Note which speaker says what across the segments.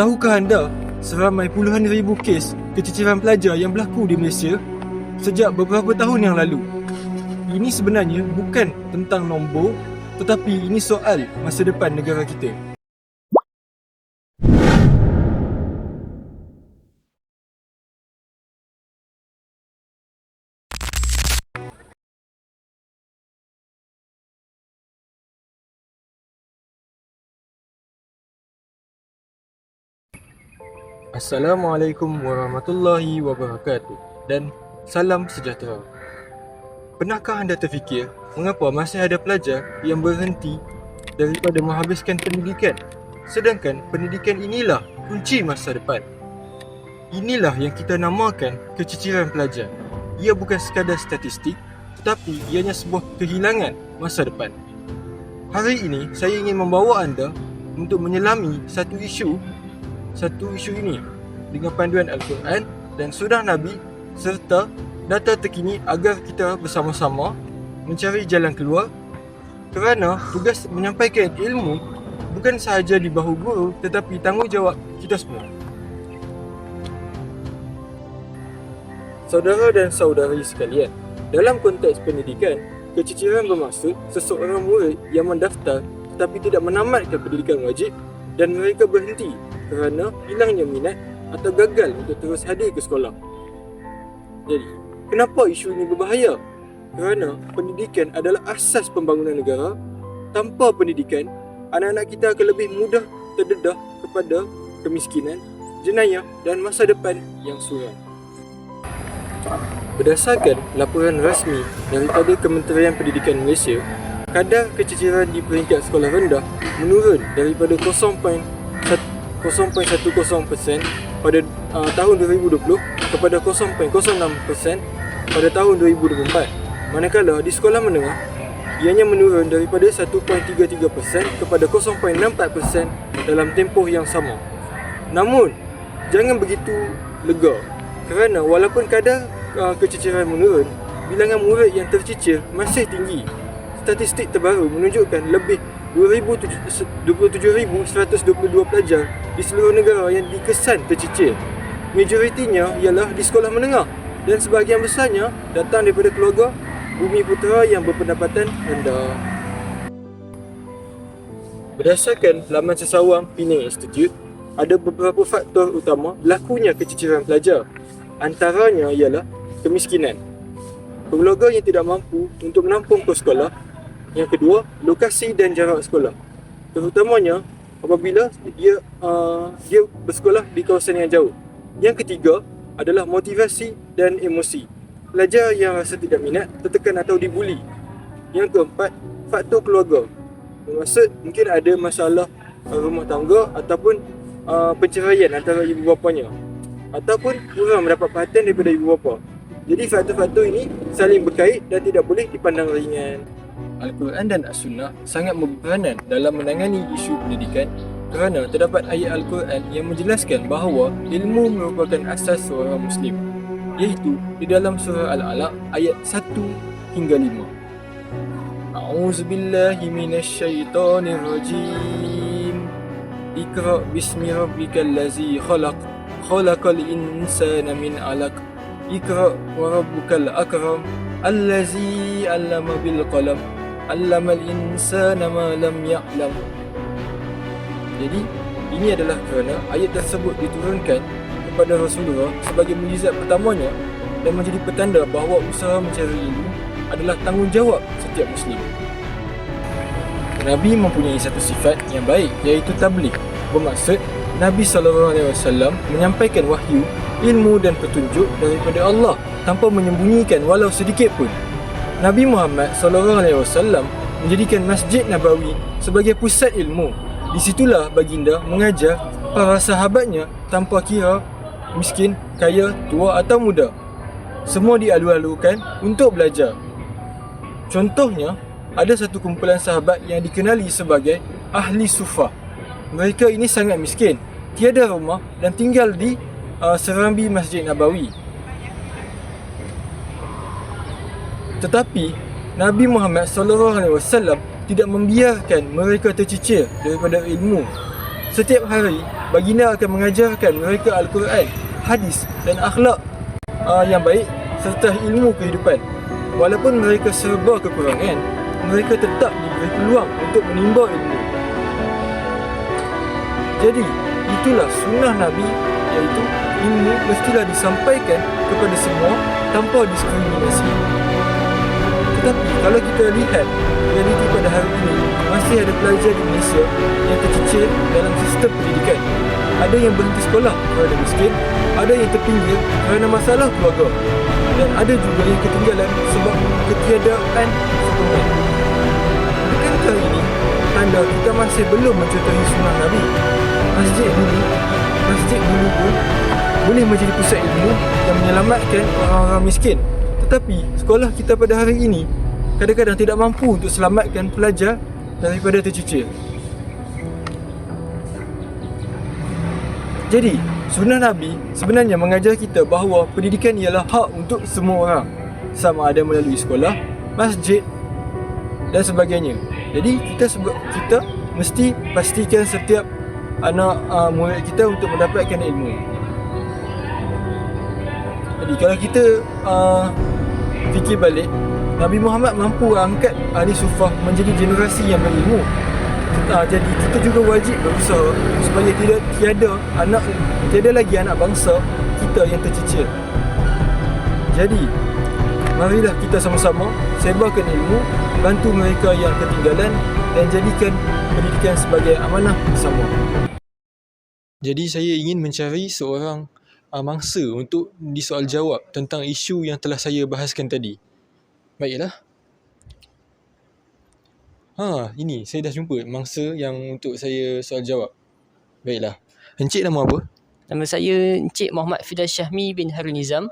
Speaker 1: Tahukah anda seramai puluhan ribu kes keciciran pelajar yang berlaku di Malaysia sejak beberapa tahun yang lalu? Ini sebenarnya bukan tentang nombor tetapi ini soal masa depan negara kita. Assalamualaikum warahmatullahi wabarakatuh dan salam sejahtera. Pernahkah anda terfikir mengapa masih ada pelajar yang berhenti daripada menghabiskan pendidikan sedangkan pendidikan inilah kunci masa depan? Inilah yang kita namakan keciciran pelajar. Ia bukan sekadar statistik tetapi ianya sebuah kehilangan masa depan. Hari ini saya ingin membawa anda untuk menyelami satu isu satu isu ini dengan panduan Al-Quran dan Surah Nabi serta data terkini agar kita bersama-sama mencari jalan keluar kerana tugas menyampaikan ilmu bukan sahaja di bahu guru tetapi tanggungjawab kita semua. Saudara dan saudari sekalian, dalam konteks pendidikan, keciciran bermaksud seseorang murid yang mendaftar tetapi tidak menamatkan pendidikan wajib dan mereka berhenti kerana hilangnya minat atau gagal untuk terus hadir ke sekolah. Jadi, kenapa isu ini berbahaya? Kerana pendidikan adalah asas pembangunan negara. Tanpa pendidikan, anak-anak kita akan lebih mudah terdedah kepada kemiskinan, jenayah dan masa depan yang suram. Berdasarkan laporan rasmi daripada Kementerian Pendidikan Malaysia, kadar keciciran di peringkat sekolah rendah menurun daripada 0.10% pada uh, tahun 2020 kepada 0.06% pada tahun 2024. Manakala di sekolah menengah ianya menurun daripada 1.33% kepada 0.64% dalam tempoh yang sama. Namun, jangan begitu lega kerana walaupun kadar uh, keciciran menurun, bilangan murid yang tercicir masih tinggi. Statistik terbaru menunjukkan lebih 27,122 pelajar di seluruh negara yang dikesan tercicir. Majoritinya ialah di sekolah menengah dan sebahagian besarnya datang daripada keluarga bumi putera yang berpendapatan rendah. Berdasarkan laman sesawang Penang Institute, ada beberapa faktor utama berlakunya keciciran pelajar. Antaranya ialah kemiskinan. Keluarga yang tidak mampu untuk menampung ke sekolah yang kedua, lokasi dan jarak sekolah. Terutamanya apabila dia uh, dia bersekolah di kawasan yang jauh. Yang ketiga adalah motivasi dan emosi. Pelajar yang rasa tidak minat, tertekan atau dibuli. Yang keempat, faktor keluarga. Maksud mungkin ada masalah uh, rumah tangga ataupun uh, perceraian antara ibu bapanya. Ataupun kurang mendapat perhatian daripada ibu bapa. Jadi faktor-faktor ini saling berkait dan tidak boleh dipandang ringan. Al-Quran dan As-Sunnah sangat berperanan dalam menangani isu pendidikan. Kerana terdapat ayat Al-Quran yang menjelaskan bahawa ilmu merupakan asas seorang Muslim iaitu di dalam surah Al-Alaq ayat 1 hingga 5 A'udzu billahi minasyaitonir rajim Iqra bismi rabbikal ladzi khalaq khalaqal insana min 'alaq. Iqra wa rabbukal akram allazi 'allama bil qalam allamal insana ma lam ya'lam jadi ini adalah kerana ayat tersebut diturunkan kepada Rasulullah sebagai mujizat pertamanya dan menjadi petanda bahawa usaha mencari ilmu adalah tanggungjawab setiap muslim. Nabi mempunyai satu sifat yang baik iaitu tabligh. Bermaksud Nabi sallallahu alaihi wasallam menyampaikan wahyu, ilmu dan petunjuk daripada Allah tanpa menyembunyikan walau sedikit pun. Nabi Muhammad sallallahu alaihi wasallam menjadikan Masjid Nabawi sebagai pusat ilmu. Di situlah baginda mengajar para sahabatnya tanpa kira miskin, kaya, tua atau muda. Semua dialu-alukan untuk belajar. Contohnya, ada satu kumpulan sahabat yang dikenali sebagai Ahli Sufah. Mereka ini sangat miskin, tiada rumah dan tinggal di uh, serambi Masjid Nabawi. Tetapi Nabi Muhammad sallallahu alaihi wasallam tidak membiarkan mereka tercicir daripada ilmu. Setiap hari baginda akan mengajarkan mereka Al-Quran, hadis dan akhlak uh, yang baik serta ilmu kehidupan. Walaupun mereka serba kekurangan, mereka tetap diberi peluang untuk menimba ilmu. Jadi, itulah sunnah Nabi iaitu ilmu mestilah disampaikan kepada semua tanpa diskriminasi. Tetapi kalau kita lihat realiti pada hari ini, masih ada pelajar di Malaysia yang tercicir dalam sistem pendidikan. Ada yang berhenti sekolah kerana miskin, ada yang terpinggir kerana masalah keluarga dan ada juga yang ketinggalan sebab ketiadaan sokongan. Bukankah ini tanda kita masih belum mencontohi sunnah Nabi? Masjid dulu, masjid dulu pun boleh menjadi pusat ilmu yang menyelamatkan orang-orang miskin. Tetapi sekolah kita pada hari ini kadang-kadang tidak mampu untuk selamatkan pelajar daripada tercicir. Jadi, sunnah Nabi sebenarnya mengajar kita bahawa pendidikan ialah hak untuk semua orang. Sama ada melalui sekolah, masjid dan sebagainya. Jadi, kita sebab kita mesti pastikan setiap anak uh, murid kita untuk mendapatkan ilmu. Jadi, kalau kita uh, fikir balik, Nabi Muhammad mampu angkat ahli sufah menjadi generasi yang berilmu. Uh, jadi kita juga wajib berusaha supaya tidak tiada anak tiada lagi anak bangsa kita yang tercicir. Jadi marilah kita sama-sama sebarkan ilmu, bantu mereka yang ketinggalan dan jadikan pendidikan sebagai amanah bersama. Jadi saya ingin mencari seorang uh, mangsa untuk disoal jawab tentang isu yang telah saya bahaskan tadi. Baiklah. Ha, ini saya dah jumpa mangsa yang untuk saya soal jawab. Baiklah. Encik nama apa?
Speaker 2: Nama saya Encik Muhammad Fidal Syahmi bin Harun Nizam.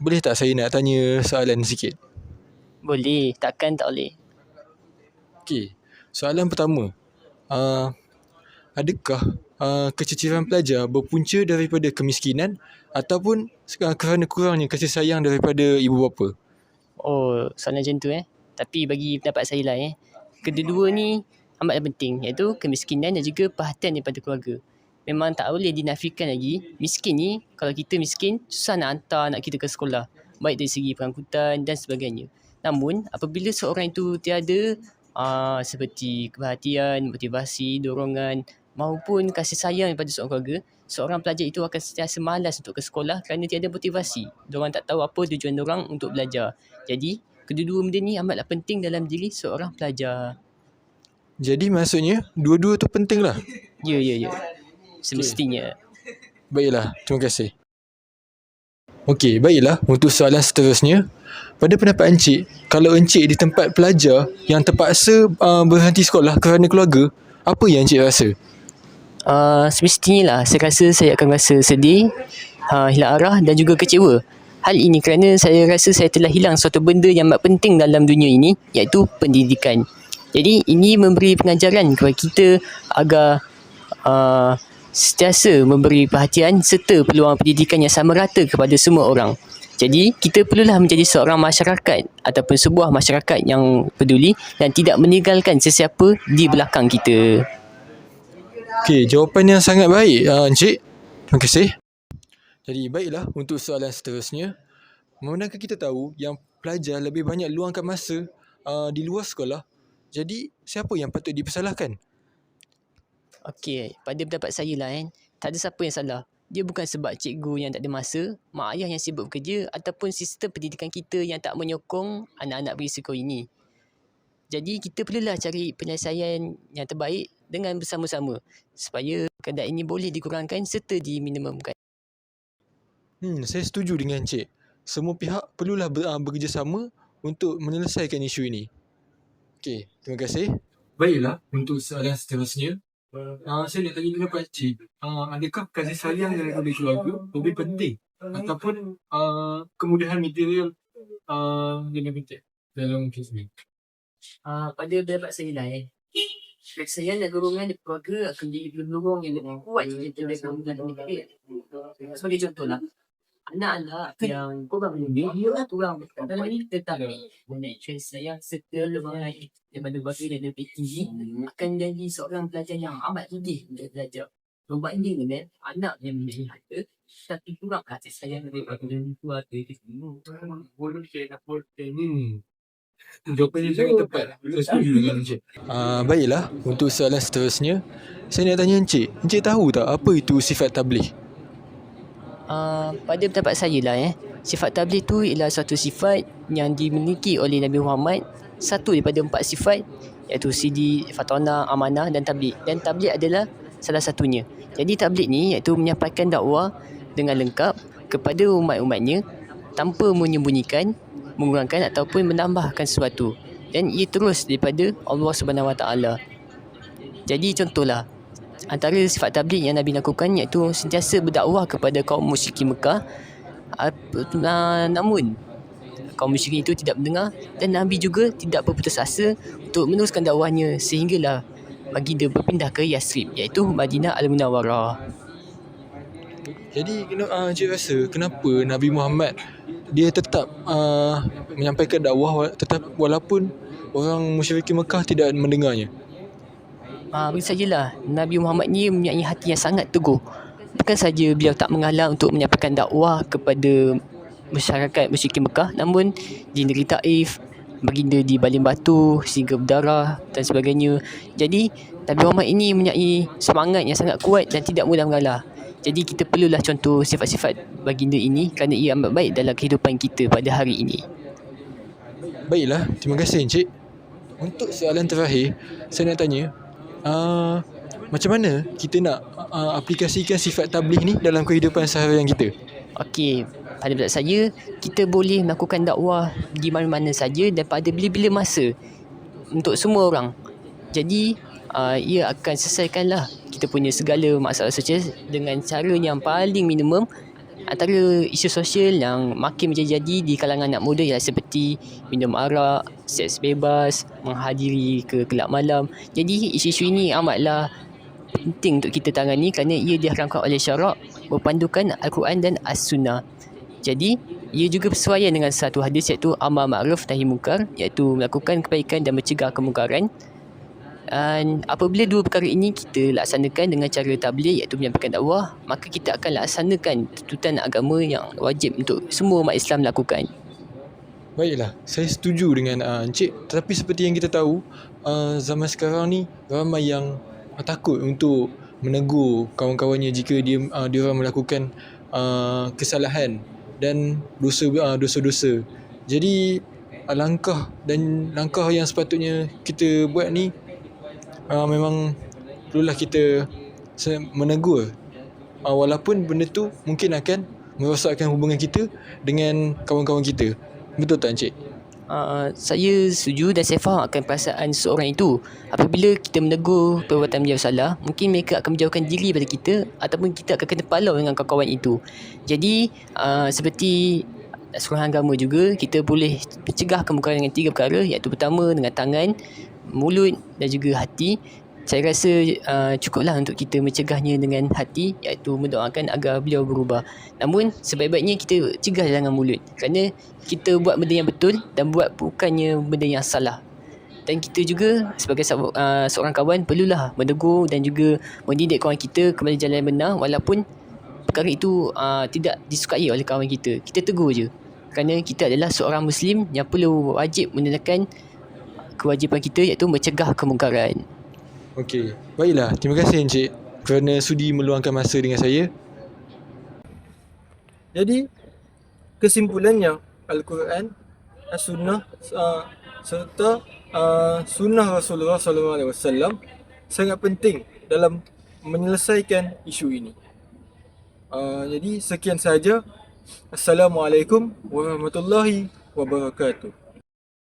Speaker 1: Boleh tak saya nak tanya soalan sikit?
Speaker 2: Boleh, takkan tak boleh.
Speaker 1: Okey. Soalan pertama. Uh, adakah uh, keciciran pelajar berpunca daripada kemiskinan ataupun uh, kerana kurangnya kasih sayang daripada ibu bapa?
Speaker 2: Oh, soalan macam tu eh. Tapi bagi pendapat saya lah eh. Kedua-dua ni amatlah penting iaitu kemiskinan dan juga perhatian daripada keluarga. Memang tak boleh dinafikan lagi. Miskin ni, kalau kita miskin, susah nak hantar anak kita ke sekolah. Baik dari segi pengangkutan dan sebagainya. Namun, apabila seorang itu tiada aa, seperti keperhatian, motivasi, dorongan maupun kasih sayang daripada seorang keluarga, seorang pelajar itu akan sentiasa malas untuk ke sekolah kerana tiada motivasi. Diorang tak tahu apa tujuan diorang untuk belajar. Jadi, kedua-dua benda ni amatlah penting dalam diri seorang pelajar.
Speaker 1: Jadi maksudnya dua-dua tu penting lah.
Speaker 2: Ya, ya, ya. Semestinya.
Speaker 1: Baiklah, terima kasih. Okey, baiklah untuk soalan seterusnya. Pada pendapat encik, kalau encik di tempat pelajar yang terpaksa uh, berhenti sekolah kerana keluarga, apa yang encik rasa?
Speaker 2: Uh, semestinya lah saya rasa saya akan rasa sedih, uh, hilang arah dan juga kecewa. Hal ini kerana saya rasa saya telah hilang suatu benda yang amat penting dalam dunia ini iaitu pendidikan. Jadi ini memberi pengajaran kepada kita agar uh, sentiasa memberi perhatian serta peluang pendidikan yang sama rata kepada semua orang. Jadi kita perlulah menjadi seorang masyarakat ataupun sebuah masyarakat yang peduli dan tidak meninggalkan sesiapa di belakang kita.
Speaker 1: Okey, jawapan yang sangat baik uh, encik. Terima kasih. Jadi baiklah untuk soalan seterusnya. Memandangkan kita tahu yang pelajar lebih banyak luangkan masa uh, di luar sekolah. Jadi siapa yang patut dipersalahkan?
Speaker 2: Okey, pada pendapat saya lah kan, tak ada siapa yang salah. Dia bukan sebab cikgu yang tak ada masa, mak ayah yang sibuk bekerja ataupun sistem pendidikan kita yang tak menyokong anak-anak berisiko ini. Jadi kita perlulah cari penyelesaian yang terbaik dengan bersama-sama supaya keadaan ini boleh dikurangkan serta diminimumkan.
Speaker 1: Hmm, saya setuju dengan encik. Semua pihak perlulah ber, uh, bekerjasama untuk menyelesaikan isu ini. Okey, terima kasih. Baiklah, untuk soalan seterusnya. Uh, saya nak tanya pendapat encik. Uh, adakah kasih sayang daripada keluarga lebih penting ataupun uh, kemudahan material uh, yang lebih penting dalam kes ini?
Speaker 2: Uh, pada pendapat saya lah eh. Kasih sayang dan dorongan dari keluarga akan jadi pendorong yang lebih kuat jika mereka menggunakan ini. Sebagai contoh lah, anak-anak yang kurang lebih dia kurang dalam ini tetapi mempunyai kasih sayang serta lebih daripada keluarga dan lebih tinggi akan jadi seorang pelajar yang amat gigih untuk belajar. Berbanding dengan anak yang harta tapi kurang kasih sayang daripada keluarga itu semua.
Speaker 3: Hmm. Jawapan dia sangat tepat. Saya setuju dengan Encik.
Speaker 1: Uh, baiklah, untuk soalan seterusnya, saya nak tanya Encik. Encik tahu tak apa itu sifat tabligh?
Speaker 2: Uh, pada pendapat saya lah eh Sifat tabligh tu ialah satu sifat yang dimiliki oleh Nabi Muhammad Satu daripada empat sifat iaitu sidi, fatona, amanah dan tabligh Dan tabligh adalah salah satunya Jadi tabligh ni iaitu menyampaikan dakwah dengan lengkap kepada umat-umatnya Tanpa menyembunyikan, mengurangkan ataupun menambahkan sesuatu Dan ia terus daripada Allah Subhanahu Wa Taala. Jadi contohlah antara sifat tabligh yang Nabi lakukan iaitu sentiasa berdakwah kepada kaum musyrikin Mekah namun kaum musyrikin itu tidak mendengar dan Nabi juga tidak berputus asa untuk meneruskan dakwahnya sehinggalah baginda berpindah ke Yasrib iaitu Madinah Al-Munawwarah.
Speaker 1: Jadi kena uh, rasa kenapa Nabi Muhammad dia tetap uh, menyampaikan dakwah wa- tetap walaupun orang musyrikin Mekah tidak mendengarnya?
Speaker 2: Ah, bagi sajalah Nabi Muhammad ni mempunyai hati yang sangat teguh. Bukan saja beliau tak mengalah untuk menyampaikan dakwah kepada masyarakat musyrikin Mekah namun di negeri Taif baginda di baling batu sehingga berdarah dan sebagainya. Jadi Nabi Muhammad ini mempunyai semangat yang sangat kuat dan tidak mudah mengalah. Jadi kita perlulah contoh sifat-sifat baginda ini kerana ia amat baik dalam kehidupan kita pada hari ini.
Speaker 1: Baiklah, terima kasih Encik. Untuk soalan terakhir, saya nak tanya, uh, macam mana kita nak uh, aplikasikan sifat tabligh ni dalam kehidupan seharian kita?
Speaker 2: Okey, pada pendapat saya, kita boleh melakukan dakwah di mana-mana saja dan pada bila-bila masa untuk semua orang. Jadi, uh, ia akan selesaikanlah kita punya segala masalah sosial dengan cara yang paling minimum Antara isu sosial yang makin menjadi-jadi di kalangan anak muda ialah seperti minum arak, seks bebas, menghadiri ke kelab malam. Jadi isu-isu ini amatlah penting untuk kita tangani kerana ia diharamkan oleh syarak berpandukan Al-Quran dan As-Sunnah. Jadi, ia juga bersesuaian dengan satu hadis iaitu Amar Ma'ruf Nahi Munkar iaitu melakukan kebaikan dan mencegah kemungkaran. Dan apabila dua perkara ini kita laksanakan dengan cara tabligh iaitu menyampaikan dakwah, maka kita akan laksanakan tuntutan agama yang wajib untuk semua umat Islam lakukan.
Speaker 1: Baiklah, saya setuju dengan uh, Encik. Tetapi seperti yang kita tahu, uh, zaman sekarang ni ramai yang uh, takut untuk menegur kawan-kawannya jika dia uh, dia orang melakukan uh, kesalahan dan dosa uh, dosa-dosa. Jadi uh, langkah dan langkah yang sepatutnya kita buat ni uh, memang perlulah kita menegur uh, walaupun benda tu mungkin akan merosakkan hubungan kita dengan kawan-kawan kita. Betul tak Encik?
Speaker 2: Uh, saya setuju dan saya faham akan perasaan seorang itu. Apabila kita menegur perbuatan beliau salah, mungkin mereka akan menjauhkan diri daripada kita ataupun kita akan kena palau dengan kawan-kawan itu. Jadi, uh, seperti seorang agama juga, kita boleh mencegah kemungkaran dengan tiga perkara iaitu pertama dengan tangan, mulut dan juga hati. Saya rasa uh, cukuplah untuk kita mencegahnya dengan hati iaitu mendoakan agar beliau berubah. Namun sebaik-baiknya kita cegah dengan mulut kerana kita buat benda yang betul dan buat bukannya benda yang salah. Dan kita juga sebagai uh, seorang kawan perlulah menegur dan juga mendidik kawan kita kepada jalan yang benar walaupun perkara itu uh, tidak disukai oleh kawan kita. Kita tegur je. Kerana kita adalah seorang Muslim yang perlu wajib menunaikan kewajipan kita iaitu mencegah kemungkaran.
Speaker 1: Okey. Baiklah, terima kasih Encik kerana sudi meluangkan masa dengan saya.
Speaker 4: Jadi kesimpulannya Al-Quran, As-Sunnah uh, serta uh, Sunnah Rasulullah sallallahu alaihi wasallam sangat penting dalam menyelesaikan isu ini. Uh, jadi sekian saja. Assalamualaikum warahmatullahi wabarakatuh.